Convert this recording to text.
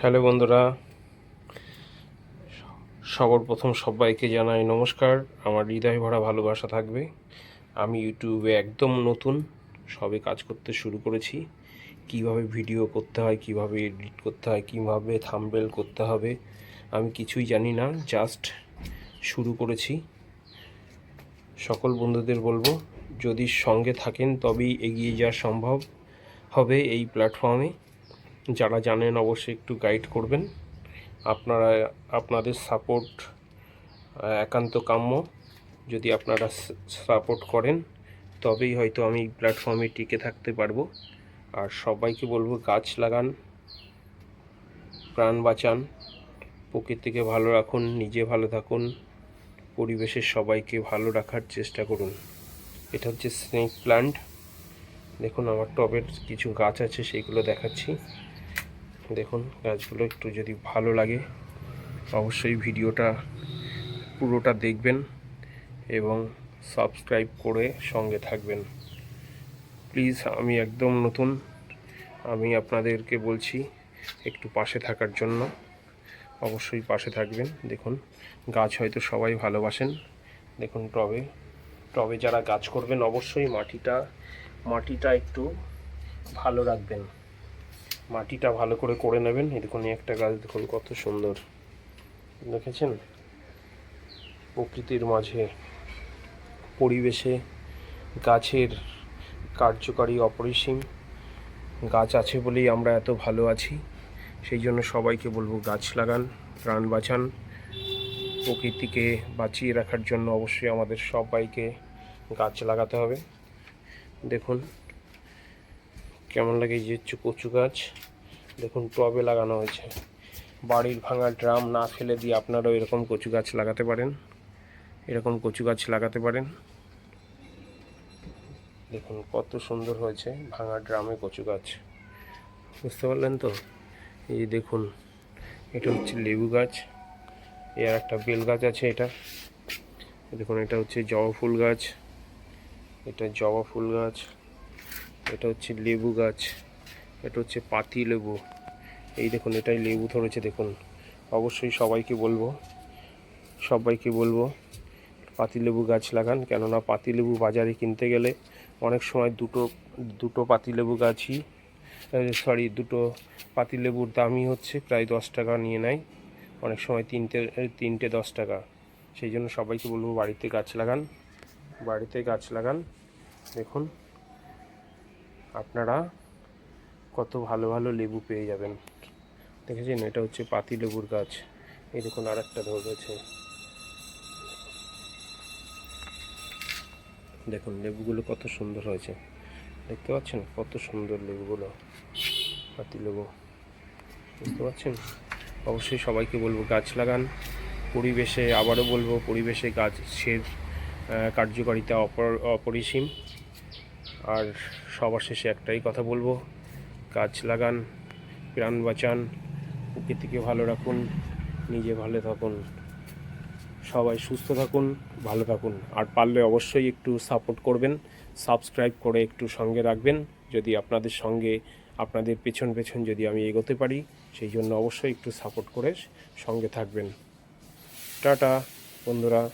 Hello বন্ধুরা। সবার প্রথম সবাইকে জানাই নমস্কার। আমার হৃদয় ভরা ভালোবাসা থাকবে। আমি ইউটিউবে একদম নতুন, সবে কাজ করতে শুরু করেছি। কীভাবে ভিডিও করতে হয়, কীভাবে এডিট করতে হয়, কীভাবে থাম্বেল করতে হবে, আমি কিছুই জানি না। জাস্ট শুরু করেছি। সকল বন্ধুদের বলব, যদি সঙ্গে থাকেন তবেই এগিয়ে যাওয়া সম্ভব হবে এই প্ল্যাটফর্মে। যারা জানেন অবশ্যই একটু গাইড করবেন। আপনারা, আপনাদের সাপোর্ট একান্ত কাম্য। যদি আপনারা সাপোর্ট করেন, তবেই হয়তো আমি এই প্ল্যাটফর্মে টিকে থাকতে পারব। আর সবাইকে বলব, গাছ লাগান, প্রাণ বাঁচান, প্রকৃতিকে ভালো রাখুন, নিজে ভালো থাকুন, পরিবেশের সবাইকে ভালো রাখার চেষ্টা করুন। এটা হচ্ছে স্নেক প্ল্যান্ট দেখুন, আমার টবের কিছু গাছ আছে সেইগুলো দেখাচ্ছি। দেখুন, গাছগুলো একটু যদি ভালো লাগে, অবশ্যই ভিডিওটা পুরোটা দেখবেন এবং সাবস্ক্রাইব করে সঙ্গে থাকবেন। প্লিজ, আমি একদম নতুন, আমি আপনাদেরকে বলছি একটু পাশে থাকার জন্য, অবশ্যই পাশে থাকবেন। দেখুন, গাছ হয়তো সবাই ভালোবাসেন। দেখুন, টবে টবে যারা গাছ করবেন, অবশ্যই মাটিটা মাটিটা একটু ভালো রাখবেন। মাটিটা ভালো করে করে নেবেন। এই একটা গাছ দেখুন কত সুন্দর। দেখেছেন? প্রকৃতির মাঝে, পরিবেশে, গাছের কার্যকারী অপরিসীম। গাছ আছে বলেই আমরা এত ভালো আছি। সেই জন্য সবাইকে বলব গাছ লাগান, প্রাণ বাঁচান। প্রকৃতিকে বাঁচিয়ে রাখার জন্য অবশ্যই আমাদের সবাইকে গাছ লাগাতে হবে। দেখুন কেমন লাগে যে হচ্ছে কচু গাছ? দেখুন, টবে লাগানো হয়েছে। বাড়ির ভাঙা ড্রাম না ফেলে দিয়ে আপনারাও এরকম কচু গাছ লাগাতে পারেন। এরকম কচু গাছ লাগাতে পারেন। দেখুন, কত সুন্দর হয়েছে ভাঙা ড্রামে কচু গাছ। বুঝতে পারলেন তো? এই দেখুন, এটা হচ্ছে লেবু গাছ। এর একটা বেল গাছ আছে এটা। দেখুন, এটা হচ্ছে জবা ফুল গাছ। এটা জবা ফুল গাছ। এটা হচ্ছে লেবু গাছ, এটা হচ্ছে পাতি লেবু। এই দেখুন, এটাই লেবু ধরেছে, দেখুন। অবশ্যই সবাইকে বলব সবাইকে বলব পাতিলেবু গাছ লাগান। কেননা পাতিলেবু বাজারে কিনতে গেলে অনেক সময় দুটো দুটো পাতিলেবু গাছই সরি দুটো পাতিলেবুর দামই হচ্ছে প্রায় দশ টাকা নিয়ে নেয়। অনেক সময় তিনটে তিনটে দশ টাকা। সেই জন্য সবাইকে বলব বাড়িতে গাছ লাগান, বাড়িতে গাছ লাগান, দেখুন। আপনারা কত ভালো ভালো লেবু পেয়ে যাবেন। দেখেছেন? এটা হচ্ছে পাতি লেবুর গাছ। এই দেখুন আর একটা ধরেছে দেখুন, লেবুগুলো কত সুন্দর হয়েছে। দেখতে পাচ্ছেন? কত সুন্দর লেবুগুলো, পাতি লেবু। বুঝতে পারছেন? অবশ্যই সবাইকে বলব, গাছ লাগান। পরিবেশে, আবারও বলব, পরিবেশে গাছের কার্যকারিতা অপর, অপরিসীম। আর সবার শেষে একটাই কথা বলব। গাছ লাগান, প্রাণ বাঁচান প্রকৃতিকে ভালো রাখুন, নিজে ভালো থাকুন। সবাই সুস্থ থাকুন, ভালো থাকুন। আর পারলে অবশ্যই একটু সাপোর্ট করবেন সাবস্ক্রাইব করে একটু সঙ্গে রাখবেন। যদি আপনাদের সঙ্গে, আপনাদের পেছন পেছন যদি আমি এগোতে পারি, সেই জন্য অবশ্যই একটু সাপোর্ট করে সঙ্গে থাকবেন। টাটা, বন্ধুরা।